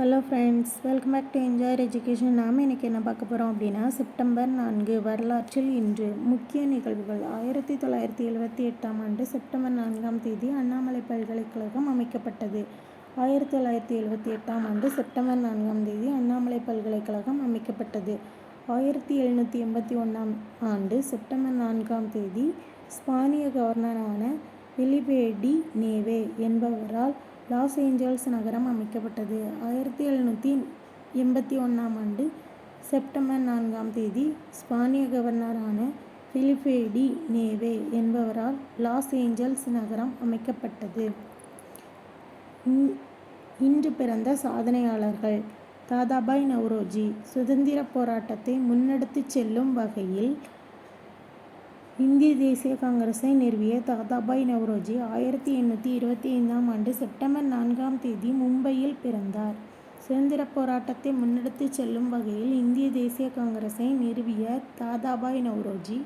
Hello friends welcome back to enjoyer education. நாம் இன்றைக்கி என்ன பார்க்க போகிறோம் அப்படின்னா செப்டம்பர் நான்கு வரலாற்றில் இன்று முக்கிய நிகழ்வுகள். ஆயிரத்தி தொள்ளாயிரத்தி எழுபத்தி எட்டாம் ஆண்டு செப்டம்பர் நான்காம் தேதி அண்ணாமலை பல்கலைக்கழகம் அமைக்கப்பட்டது. ஆயிரத்தி தொள்ளாயிரத்தி எழுபத்தி எட்டாம் ஆண்டு செப்டம்பர் நான்காம் தேதி அண்ணாமலை பல்கலைக்கழகம் அமைக்கப்பட்டது. ஆயிரத்தி எழுநூற்றி எண்பத்தி ஒன்றாம் ஆண்டு செப்டம்பர் நான்காம் தேதி ஸ்பானிய கவர்னரான விலிபேடி நேவே என்பவரால் லாஸ் ஏஞ்சல்ஸ் நகரம் அமைக்கப்பட்டது. ஆயிரத்தி எழுநூற்றி எண்பத்தி ஒன்றாம் ஆண்டு செப்டம்பர் நான்காம் தேதி ஸ்பானிய கவர்னரான பிலிபேடி நேவே என்பவரால் லாஸ் ஏஞ்சல்ஸ் நகரம் அமைக்கப்பட்டது. இன்று பிறந்த சாதனையாளர்கள் தாதாபாய் நவ்ரோஜி சுதந்திர போராட்டத்தை முன்னெடுத்துச் செல்லும் வகையில் இந்திய தேசிய காங்கிரஸை நிறுவிய தாதாபாய் நவ்ரோஜி ஆயிரத்தி எண்ணூற்றி இருபத்தி ஐந்தாம் ஆண்டு செப்டம்பர் நான்காம் தேதி மும்பையில் பிறந்தார். சுதந்திரப் போராட்டத்தை முன்னெடுத்துச் செல்லும் வகையில் இந்திய தேசிய காங்கிரஸை நிறுவிய தாதாபாய் நவ்ரோஜி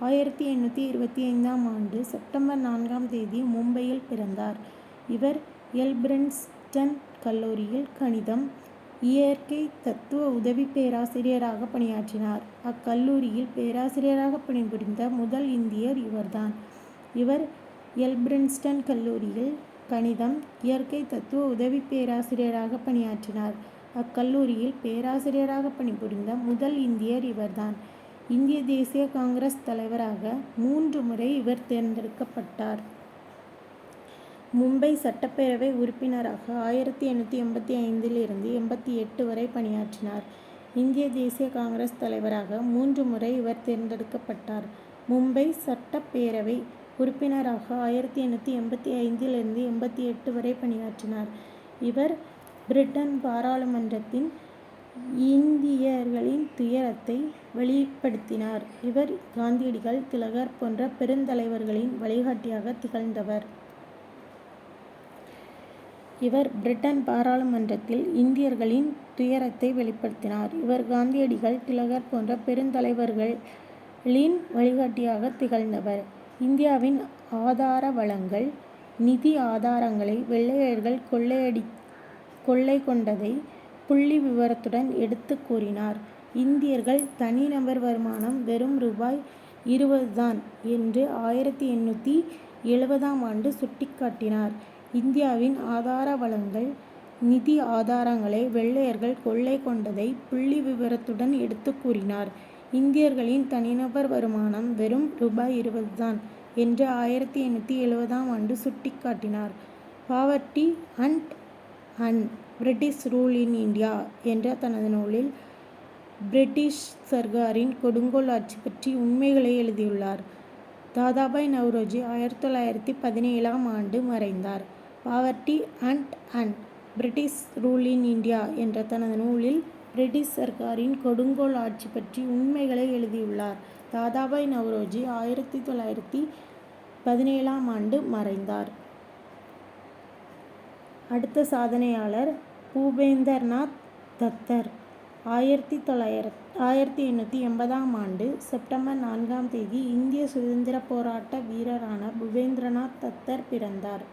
ஆயிரத்தி எண்ணூற்றி இருபத்தி ஐந்தாம் ஆண்டு செப்டம்பர் நான்காம் தேதி மும்பையில் பிறந்தார். இவர் எல்பிரன்ஸ்டன் கல்லூரியில் கணிதம் இயற்கை தத்துவ உதவி பேராசிரியராக பணியாற்றினார். அக்கல்லூரியில் பேராசிரியராக பணிபுரிந்த முதல் இந்தியர் இவர்தான். இவர் எல்பிரின்ஸ்டன் கல்லூரியில் கணிதம் இயற்கை தத்துவ உதவி பேராசிரியராக பணியாற்றினார். அக்கல்லூரியில் பேராசிரியராக பணிபுரிந்த முதல் இந்தியர் இவர்தான். இந்திய தேசிய காங்கிரஸ் தலைவராக மூன்று முறை இவர் தேர்ந்தெடுக்கப்பட்டார். மும்பை சட்டப்பேரவை உறுப்பினராக ஆயிரத்தி எண்ணூற்றி எண்பத்தி ஐந்தில் இருந்து எண்பத்தி எட்டு வரை பணியாற்றினார். இந்திய தேசிய காங்கிரஸ் தலைவராக மூன்று முறை இவர் தேர்ந்தெடுக்கப்பட்டார். மும்பை சட்டப்பேரவை உறுப்பினராக ஆயிரத்தி எண்ணூற்றி எண்பத்தி ஐந்தில் இருந்து எண்பத்தி எட்டு வரை பணியாற்றினார். இவர் பிரிட்டன் பாராளுமன்றத்தின் இந்தியர்களின் துயரத்தை வெளிப்படுத்தினார். இவர் காந்தியடிகள் திலகர் போன்ற பெருந்தலைவர்களின் வழிகாட்டியாக திகழ்ந்தவர். இவர் பிரிட்டன் பாராளுமன்றத்தில் இந்தியர்களின் துயரத்தை வெளிப்படுத்தினார். இவர் காந்தியடிகள் திலகர் போன்ற பெருந்தலைவர்களின் வழிகாட்டியாக திகழ்ந்தவர். இந்தியாவின் ஆதார வளங்கள் நிதி ஆதாரங்களை வெள்ளையர்கள் கொள்ளையடி கொள்ளை கொண்டதை புள்ளி விவரத்துடன் எடுத்து கூறினார். இந்தியர்கள் தனிநபர் வருமானம் வெறும் ரூபாய் இருபது தான் என்று ஆயிரத்தி எண்ணூற்றி எழுபதாம் ஆண்டு சுட்டிக்காட்டினார். இந்தியாவின் ஆதார வளங்கள் நிதி ஆதாரங்களை வெள்ளையர்கள் கொள்ளை கொண்டதை புள்ளி விவரத்துடன் எடுத்து கூறினார். இந்தியர்களின் தனிநபர் வருமானம் வெறும் ரூபாய் இருபது தான் என்று ஆயிரத்தி எண்ணூற்றி எழுபதாம் ஆண்டு சுட்டிக்காட்டினார். Poverty and and British rule in India என்ற தனது நூலில் பிரிட்டிஷ் சர்க்காரின் கொடுங்கோல் ஆட்சி பற்றி உண்மைகளை எழுதியுள்ளார். தாதாபாய் நவ்ரோஜி ஆயிரத்தி தொள்ளாயிரத்தி பதினேழாம் ஆண்டு மறைந்தார். Poverty and and British rule in India என்ற தனது நூலில் பிரிட்டிஷ் சர்க்காரின் கொடுங்கோல் ஆட்சி பற்றி உண்மைகளை எழுதியுள்ளார். தாதாபாய் நவ்ரோஜி ஆயிரத்தி தொள்ளாயிரத்தி பதினேழாம் ஆண்டு மறைந்தார். அடுத்த சாதனையாளர் பூபேந்தர்நாத் தத்தர். ஆயிரத்தி தொள்ளாயிர ஆயிரத்தி எண்ணூற்றி எண்பதாம் ஆண்டு செப்டம்பர் நான்காம் தேதி இந்திய சுதந்திர போராட்ட வீரரான புபேந்திரநாத் தத்தர் பிறந்தார்.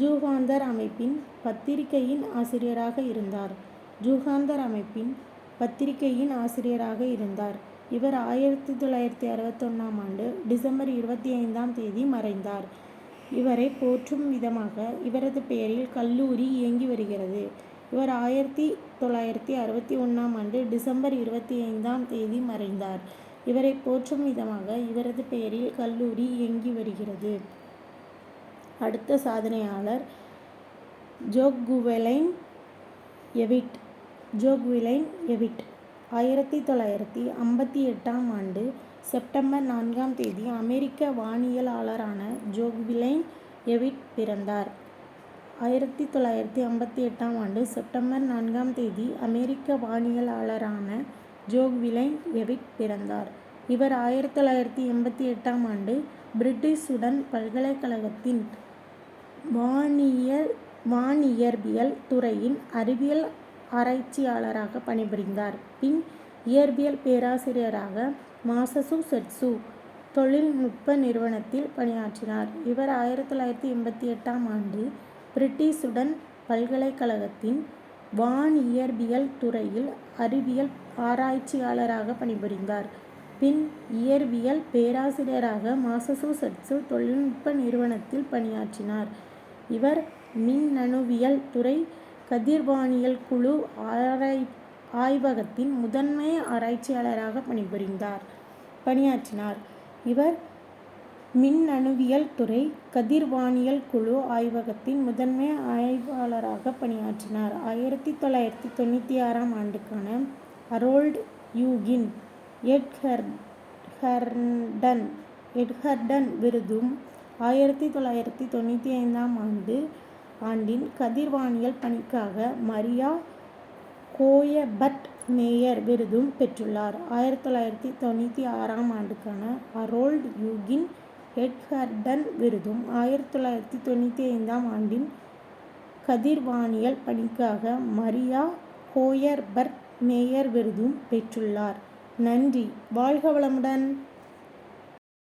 ஜூகாந்தர் அமைப்பின் பத்திரிகையின் ஆசிரியராக இருந்தார். ஜூகாந்தர் அமைப்பின் பத்திரிகையின் ஆசிரியராக இருந்தார். இவர் ஆயிரத்தி தொள்ளாயிரத்தி அறுபத்தொன்னாம் ஆண்டு டிசம்பர் இருபத்தி ஐந்தாம் தேதி மறைந்தார். இவரை போற்றும் விதமாக இவரது பெயரில் கல்லூரி இயங்கி வருகிறது. இவர் ஆயிரத்தி தொள்ளாயிரத்தி அறுபத்தி ஒன்றாம் ஆண்டு டிசம்பர் இருபத்தி ஐந்தாம் தேதி மறைந்தார். இவரை போற்றும் விதமாக இவரது பெயரில் கல்லூரி இயங்கி வருகிறது. அடுத்த சாதனையாளர் ஜோக்குவெலைன் எவிட். ஜோக்விலைன் எவிட். ஆயிரத்தி தொள்ளாயிரத்தி ஐம்பத்தி எட்டாம் ஆண்டு செப்டம்பர் நான்காம் தேதி அமெரிக்க வானியலாளரான ஜோக்விலைன் எவிட் பிறந்தார். ஆயிரத்தி தொள்ளாயிரத்தி ஐம்பத்தி எட்டாம் ஆண்டு செப்டம்பர் நான்காம் தேதி அமெரிக்க வானியலாளரான ஜோக்விலைன் எவிட் பிறந்தார். இவர் ஆயிரத்தி தொள்ளாயிரத்தி எண்பத்தி எட்டாம் ஆண்டு பிரிட்டிஷ் உடன் பல்கலைக்கழகத்தின் வானியல் வானியற்பியல் துறையின் அறிவியல் ஆராய்ச்சியாளராக பணிபுரிந்தார் பின் இயற்பியல் பேராசிரியராக மாசசூசெட்ஸு தொழில்நுட்ப நிறுவனத்தில் பணியாற்றினார் இவர் ஆயிரத்தி தொள்ளாயிரத்தி எண்பத்தி எட்டாம் ஆண்டு பிரிட்டிஷுடன் பல்கலைக்கழகத்தின் வானியற்பியல் துறையில் அறிவியல் ஆராய்ச்சியாளராக பணிபுரிந்தார். பின் இயற்பியல் பேராசிரியராக மாசசூசெட்சு தொழில்நுட்ப நிறுவனத்தில் பணியாற்றினார். இவர் மின்னணுவியல் துறை கதிர்வானியல் குழு ஆய்வகத்தின் முதன்மை ஆராய்ச்சியாளராக பணிபுரிந்தார் பணியாற்றினார். இவர் மின்னணுவியல் துறை கதிர்வானியல் குழு ஆய்வகத்தின் முதன்மை ஆய்வாளராக பணியாற்றினார். ஆயிரத்து தொள்ளாயிரத்து தொண்ணூற்றாறாம் ஆண்டுக்கான அரோல்ட் யூகின் எட்கர்டன் விருதும் ஆயிரத்தி தொள்ளாயிரத்தி தொண்ணூற்றி ஐந்தாம் ஆண்டு ஆண்டின் கதிர்வானியல் பணிக்காக மரியா கோயபர்ட் மேயர் விருதும் பெற்றுள்ளார். ஆயிரத்தி தொள்ளாயிரத்தி தொண்ணூற்றி ஆறாம் ஆண்டுக்கான அரோல்ட் யூகின் எட்ஹர்டன் விருதும் ஆயிரத்து தொள்ளாயிரத்து தொண்ணூற்றைந்தாம் ஆண்டின் கதிர்வானியல் பணிக்காக மரியா கோயர்பர்ட் மேயர் விருதும் பெற்றுள்ளார். நன்றி! வாழ்க வளமுடன்!